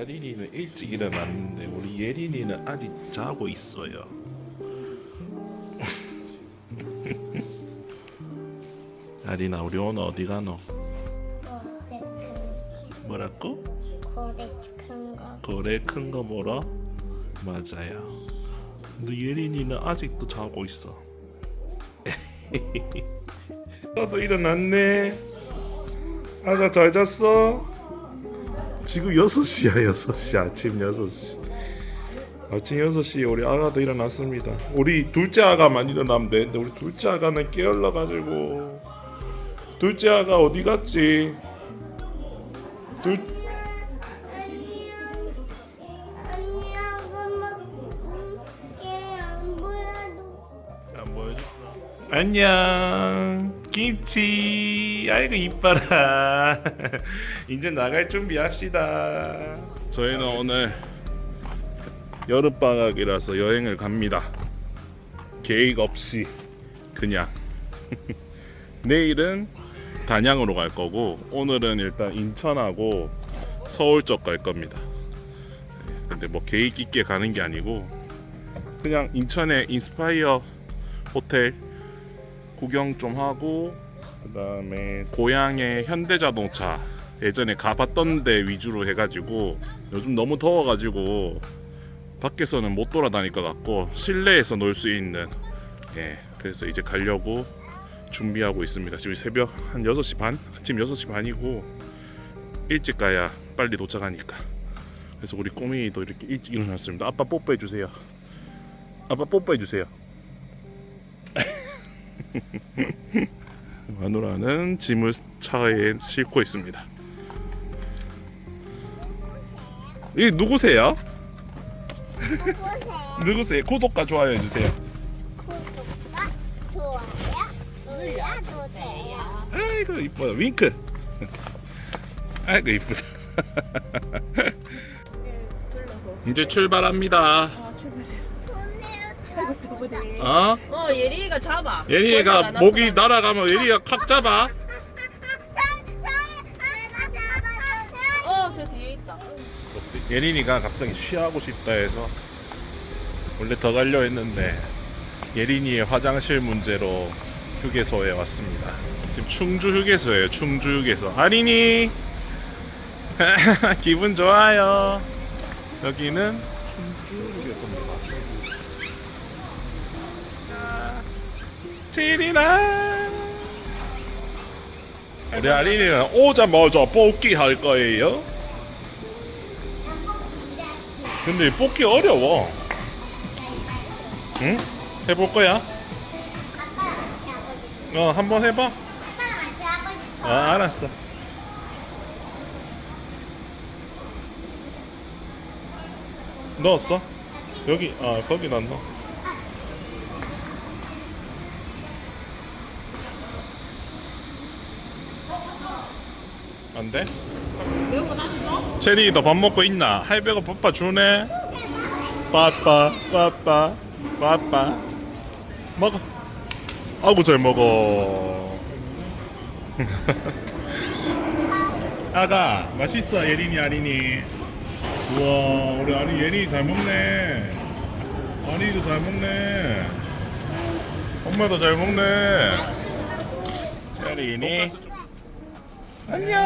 아린이는 일찍 일어났는데 우리 예린이는 아직 자고 있어요. 아린아 우리 오늘 어디 가노? 고래 뭐라고? 큰 고래 큰거 거래 큰거 보러? 맞아요. 근데 예린이는 아직도 자고 있어. 너도 일어났네. 아가 잘 잤어? 지금 6시야 6시 아침 6시. 아침 6시에 우리 아가도 일어났습니다. 우리 둘째 아가만 일어나면 되는데 우리 둘째 아가는 깨어나가지고. 둘째 아가 어디 갔지? 둘, 안녕 김치. 아이고 이뻐라 이제 나갈 준비합시다. 저희는 오늘 여름방학이라서 여행을 갑니다. 계획 없이 그냥. 내일은 단양으로 갈 거고 오늘은 일단 인천하고 서울 쪽 갈 겁니다. 근데 뭐 계획 있게 가는 게 아니고 그냥 인천에 인스파이어 호텔 구경 좀 하고 그다음에 고향의 현대자동차 예전에 가봤던 데 위주로 해가지고 요즘 너무 더워가지고 밖에서는 못 돌아다닐 것 같고 실내에서 놀 수 있는 예 그래서 이제 가려고 준비하고 있습니다. 지금 새벽 한 6시 반? 아침 6시 반이고 일찍 가야 빨리 도착하니까. 그래서 우리 꼬맹이도 이렇게 일찍 일어났습니다. 아빠 뽀뽀해 주세요. 아빠 뽀뽀해 주세요 마누라는 짐을 차에 싣고 있습니다. 이 누구세요? 보세요 누구세요? 구독과 좋아요 해주세요. 구독과 좋아요 눌러주세요 아이고 이뻐요. 윙크. 아이고 이쁘다. 들러서 이제 출발합니다. 아 출발해 어? 어 예리가 잡아 예리가 목이. 날아가면 예리가 칵 잡아. 어, 저 뒤에 있다. 예린이가 갑자기 쉬하고 싶다 해서 원래 더 가려 했는데 예린이의 화장실 문제로 휴게소에 왔습니다. 지금 충주 휴게소예요. 충주 휴게소. 아린이 기분 좋아요. 여기는 제리나 우리 아린이는 오자마자 뽑기 할 거예요. 근데 뽑기 어려워. 응? 해볼 거야? 어, 한번 해봐. 어, 알았어. 넣었어? 여기, 아, 거기 안 넣어. 안 돼? 매운 거? 체리 너 밥 먹고 있나? 할배가 밥밥 주네. 빠빠 빠빠 빠빠 먹어. 아구 잘 먹어. 아가 맛있어 예린이 아린이. 우와 우리 아린 예린이 잘 먹네. 아린이도 잘 먹네. 엄마도 잘 먹네. 체리니. 안녕.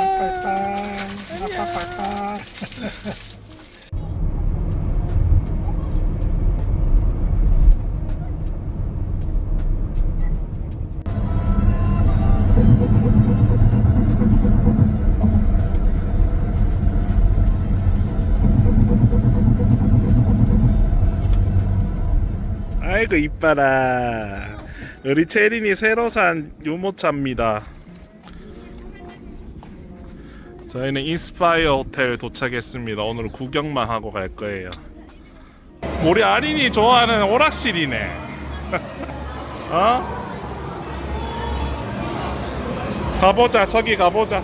아이고 이뻐라 우리 체린이 새로 산 유모차입니다 저희는 인스파이어 호텔 도착했습니다. 오늘 구경만 하고 갈 거예요. 우리 아린이 좋아하는 오락실이네. 어? 가보자 저기 가보자.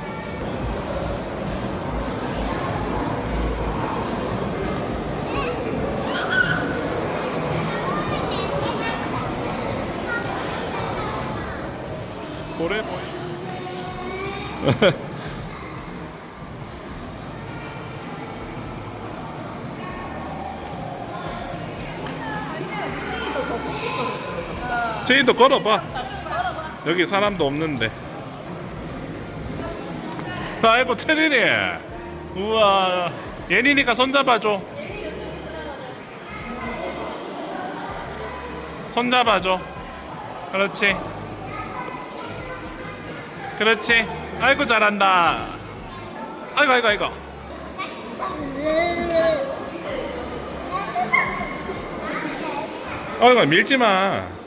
고래 보이 체인도 걸어봐. 여기 사람도 없는데. 아이고 체린이. 우와. 예린이가 손잡아줘. 손잡아줘. 그렇지. 그렇지. 아이고 잘한다. 아이고 아이고 아이고. 아이고 밀지 마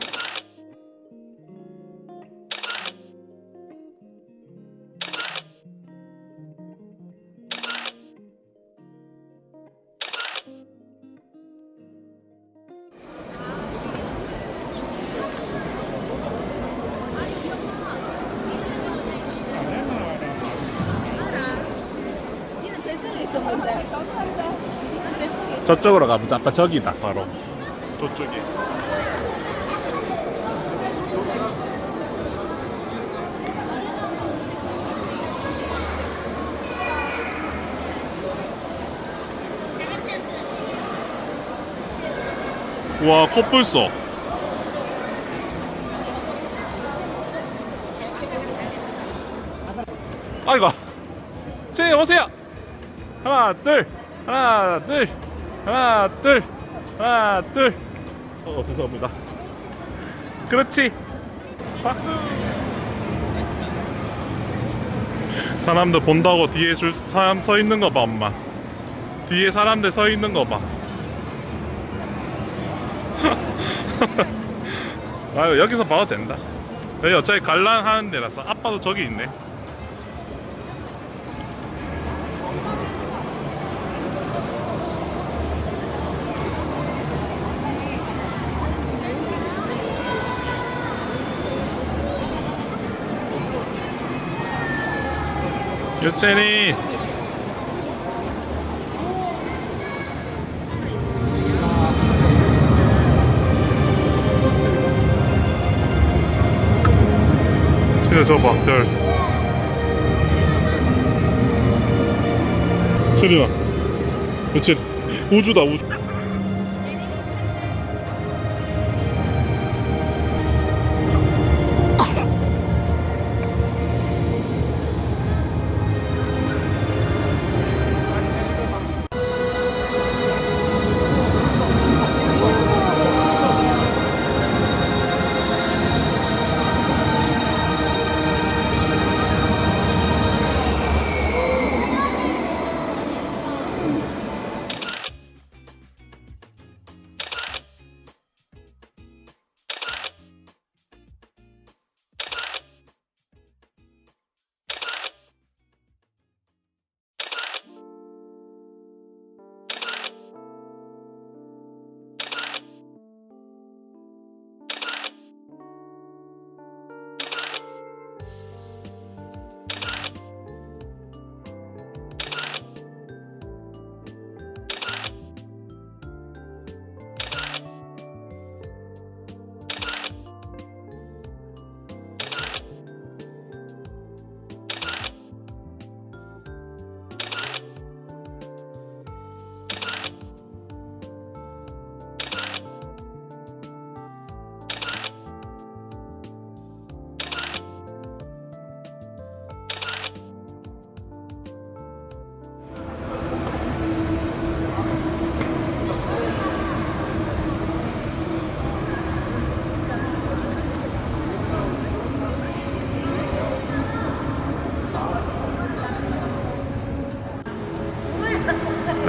저쪽으로 가보자 아까 저기다 바로. 저쪽에 와 코뿔소 아이고. 제 오세요 하나 둘. 하나 둘. 하나 둘. 하나 둘 어 죄송합니다. 그렇지. 박수. 사람들 본다고 뒤에 줄 사람 서 있는 거 봐 엄마. 뒤에 사람들 서 있는 거봐. 아 여기서 봐도 된다. 여기 어차피 관람하는 데라서 아빠도 저기 있네 채리 저봐 별. 채리야. 유채리 우주다 우주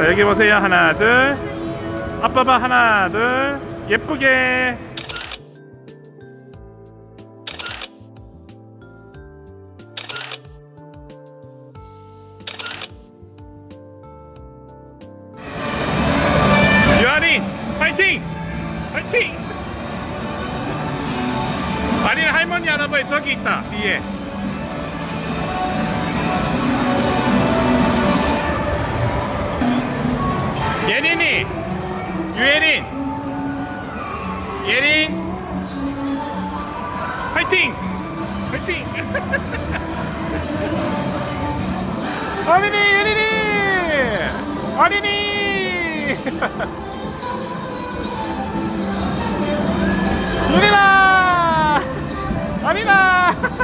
자, 여기 보세요. 하나, 둘. 아빠 봐. 하나, 둘. 예쁘게. 화이팅! 화이팅! 어린이! 어린이! 어린이! 유리나! 어린아!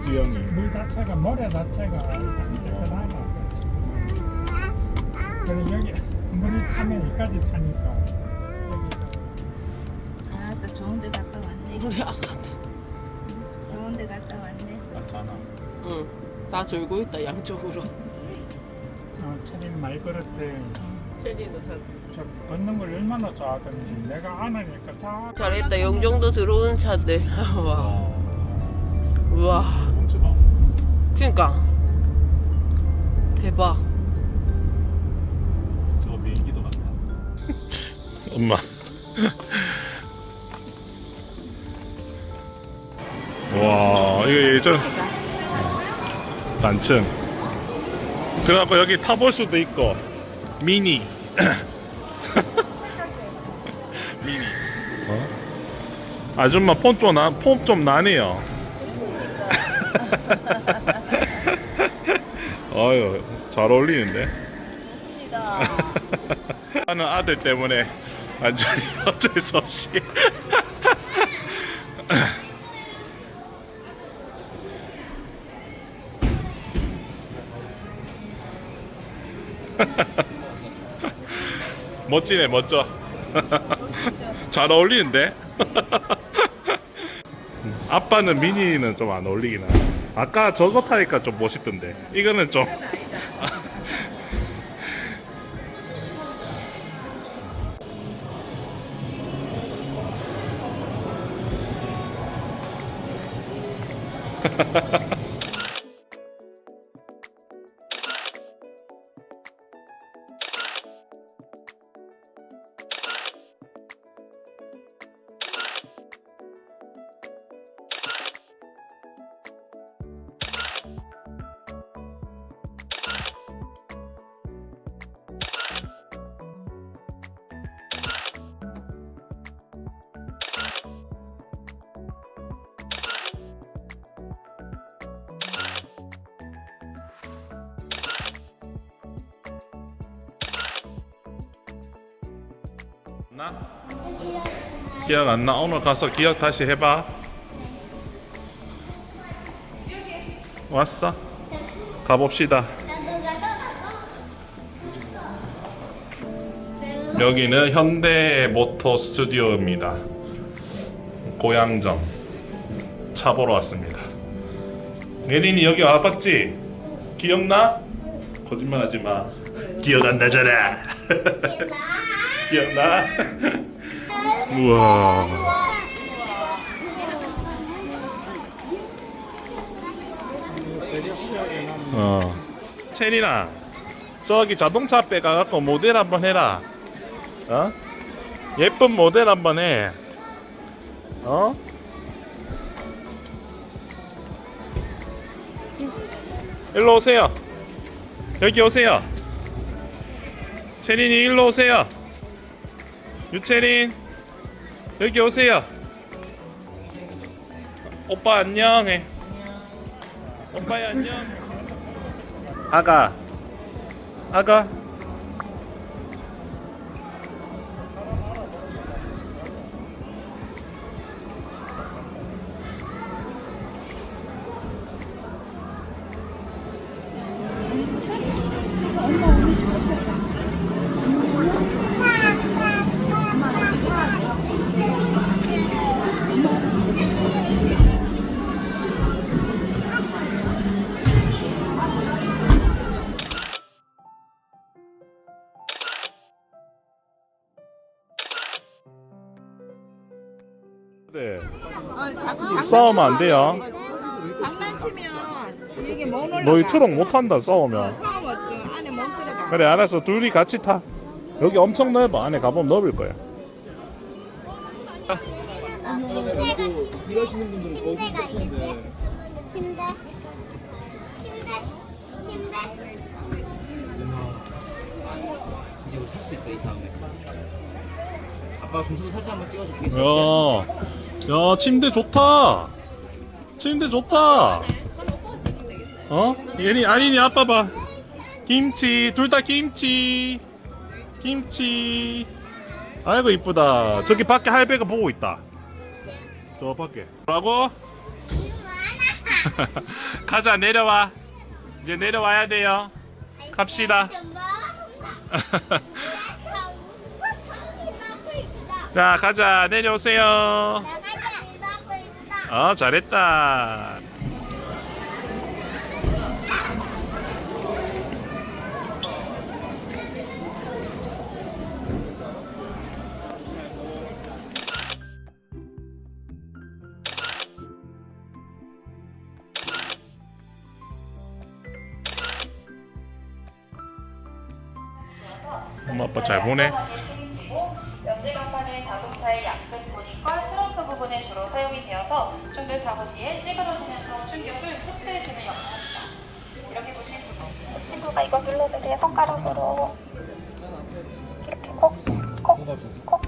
수영이. 물 자체가 모래 자체가 깨끗하다. 그래서 여기 물이 차면 여기까지 차니까 여기 아나 좋은 데 갔다 왔네. 우리 아까도. 좋은 데 갔다 왔네. 괜찮아. 응. 다 졸고 있다 양쪽으로. 어, 체리 말 걸었대. 체리도 잘. 저 걷는 걸 얼마나 좋아하던지 내가 안 하니까 자. 잘했다. 영종도 들어오는 차들. 와. 우와. 그니까. 대박. 저 비행기도 같다. 엄마. 와 이거 예전 단층. 그래갖고 여기 타볼 수도 있고 미니. 미니. 어? 아줌마 폼좀 나, 폼좀 나네요. 어유 잘 어울리는데. 하는 아들 때문에 완전히 어쩔 수 없이. 멋지네 멋져. 잘 어울리는데? 아빠는 미니는 좀 안 어울리긴 하네 아까 저거 타니까 좀 멋있던데. 이거는 좀 나? 기억 안 나? 오늘 가서 기억 다시 해봐. 왔어? 가봅시다. 여기는 현대 모터 스튜디오입니다. 고양점 차 보러 왔습니다. 예린이 여기 와봤지? 기억나? 거짓말하지 마. 기억 안 나잖아. 기억나? 우와. 어. 체리나, 저기 자동차 앞에 가갖고 모델 한번 해라. 어? 예쁜 모델 한번 해. 어? 일로 오세요. 여기 오세요. 체린이 일로 오세요. 유채린 여기 오세요. 오빠 안녕해. 오빠야 안녕. 아가. 아가. 싸우면 안 돼요. 장난치면 이게 못 올라가. 너희 트럭 못 탄다 싸우면. 싸웠죠. 안에 못 들어가. 그래 알았어 둘이 같이 타. 여기 엄청 넓어 안에 가보면 넓을 거야. 침대가 침- 일하시는 분들은 거기 침대가 있었는데 있겠지? 침대. 침대. 침대. 이제 우리 탈수 있어 이 다음에 아빠가 중소도 사진 한번 찍어줄게 야, 야 침대 좋다. 침대 좋다. 어? 예니 아니니 아빠 봐. 김치 둘 다 김치. 김치. 아이고 이쁘다. 저기 밖에 할배가 보고 있다. 저 밖에. 뭐라고? 가자 내려와. 이제 내려와야 돼요. 갑시다. 자 가자 내려오세요. 어 잘했다. 엄마 아빠 잘 보내. 사용이 되어서 충돌 사고 시에 찌그러지면서 충격을 흡수해주는 역할을 합니다. 이렇게 보시면 친구가 이거 눌러주세요. 손가락으로. 이렇게 콕 콕 콕.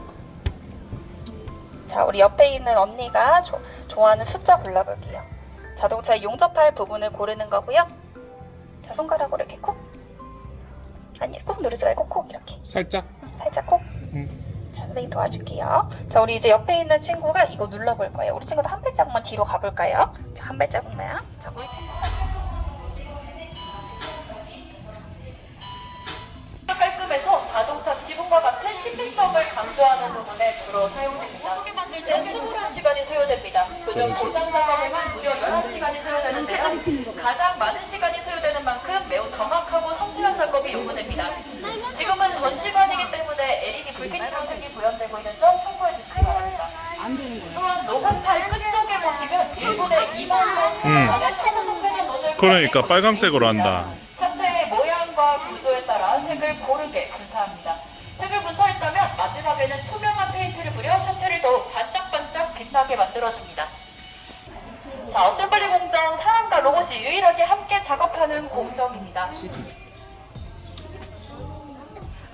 자 우리 옆에 있는 언니가 조, 좋아하는 숫자 골라볼게요. 자동차에 용접할 부분을 고르는 거고요. 자 손가락으로 이렇게 콕. 아니 꾹 누르지 말고 콕 이렇게. 살짝. 살짝 콕. 자, 선생님 도와줄게요. 자, 우리 이제 옆에 있는 친구가 이거 눌러볼 거예요. 우리 친구도 한 발자국만 뒤로 가볼까요? 자, 한 발자국만. 자, 우리 친구가. 강조하는 부분에 주로 사용됩니다. 어떻게 만들 때 21시간이 소요됩니다. 그중 고장 작업에만 무려 11시간이 소요되는데요. 가장 많은 시간이 소요되는 만큼 매우 정확하고 섬세한 작업이 요구됩니다. 지금은 전시관이기 때문에 LED 불빛 장식이 구현되고 있는 점 참고해 주시기 바랍니다. 또한 로고팔 끝쪽에 보시면 일본의 2번 음. 음. 그러니까 빨강색으로 한다. 차체의 모양과 구조에 따라 색을 고르게 분사합니다. 색을 분사했다면 마지막에는 투명한 페인트를 뿌려 차체를 더욱 반짝반짝 빛나게 만들어줍니다. 자, 어셈블리 공정 사람과 로봇이 유일하게 함께 작업하는 공정입니다.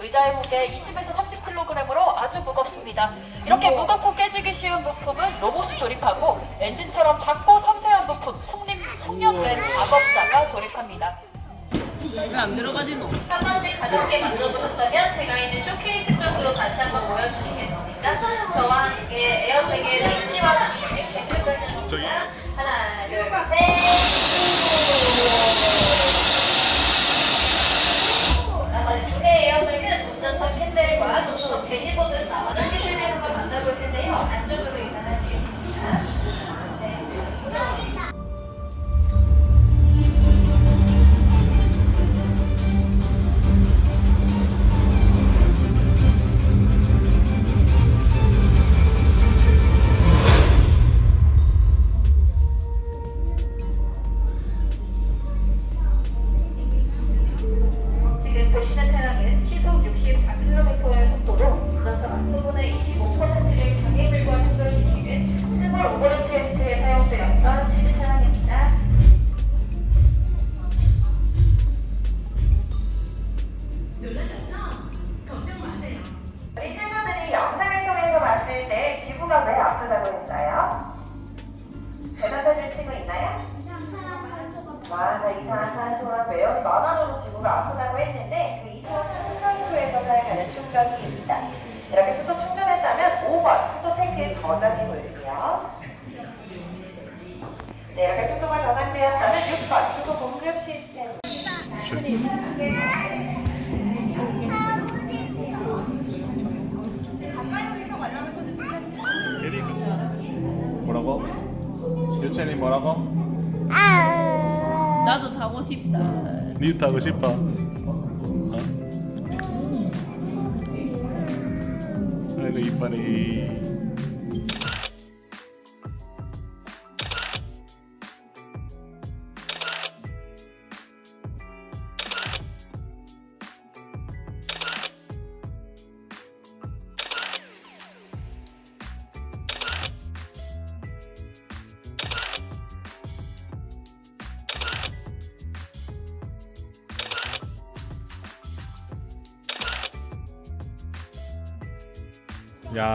의자의 무게 20에서 30kg으로 아주 무겁습니다. 이렇게 무겁고 깨지기 쉬운 부품은 로봇이 조립하고 엔진처럼 작고 섬세한 부품, 숙림, 숙련된 작업자가 조립합니다. 왜안 들어가지 너? 한 번씩 가볍게 만져보셨다면 제가 있는 쇼케이스 쪽으로 다시 한번 보여주시겠 습니까? 저와 함께 에어백의 위치와 기식 개수를. 하나, 둘, 셋. 타고 싶다. 니 타고 싶어? 어? 아이고 이빨이.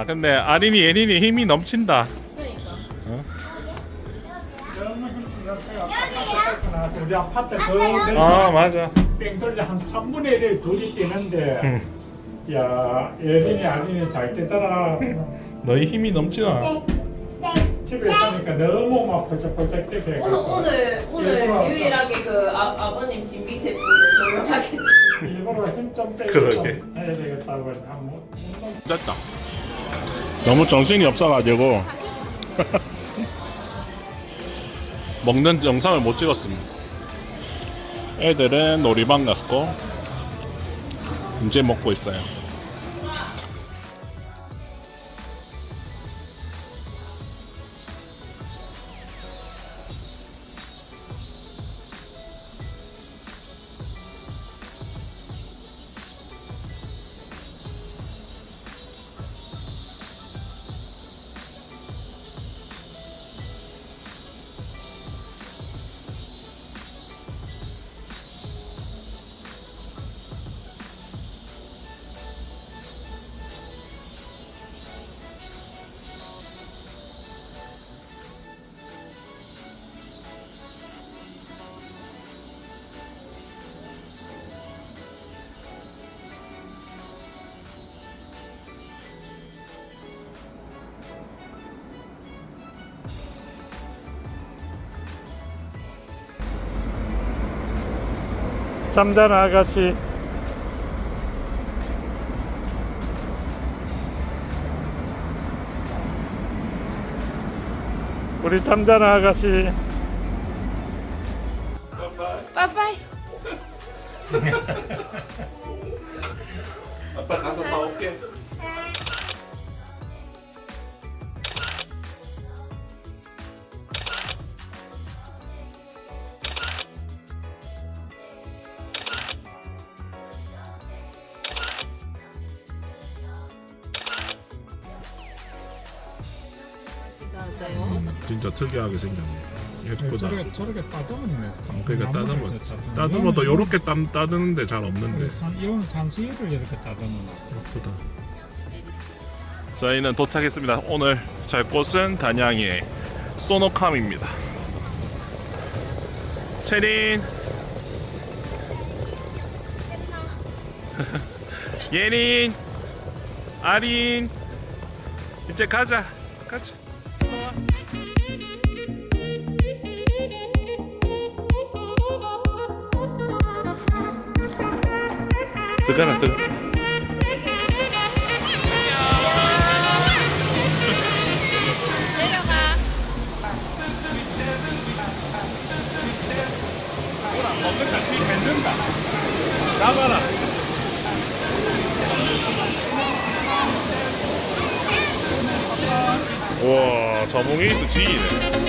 야 근데 아린이 예린이 힘이 넘친다. 우리 아파트 그아 맞아. 뺑돌려 한 3분의 1을 둘이 뛰는데 야 예린이 아린이 잘 뛰더라 너희 힘이 넘치나? 네. 네. 집에 있으니까 너무 막 벌쩍벌쩍 뛰게 오늘 오늘 오늘 일부러 유일하게 그 아, 아버님 집 밑에 분을 조용하게 일부러 힘좀 빼고 그러게. 해야 되겠다고 해서 한번 운동 됐다. 너무 정신이 없어가지고 먹는 영상을 못 찍었습니다. 애들은 놀이방 갔고 이제 먹고 있어요. 잠자는 아가씨. 우리 잠자는 아가씨. 빠빠이. 아빠 가서 사올게. 특이하게 생겼네. 예쁘다. 저렇게 저렇게 따듬었네 그러니까 따듬어. 따듬어 따듬어도 요렇게 땀 따드는데 잘 없는데. 산, 이건 산수유를 이렇게 따듬어놔 예쁘다. 저희는 도착했습니다. 오늘 잘 곳은 단양의 소노캄입니다. 체린, 예린, 아린, 이제 가자. 가자. 뱉는다. 나가라. 우와, 자몽이 또 지이네.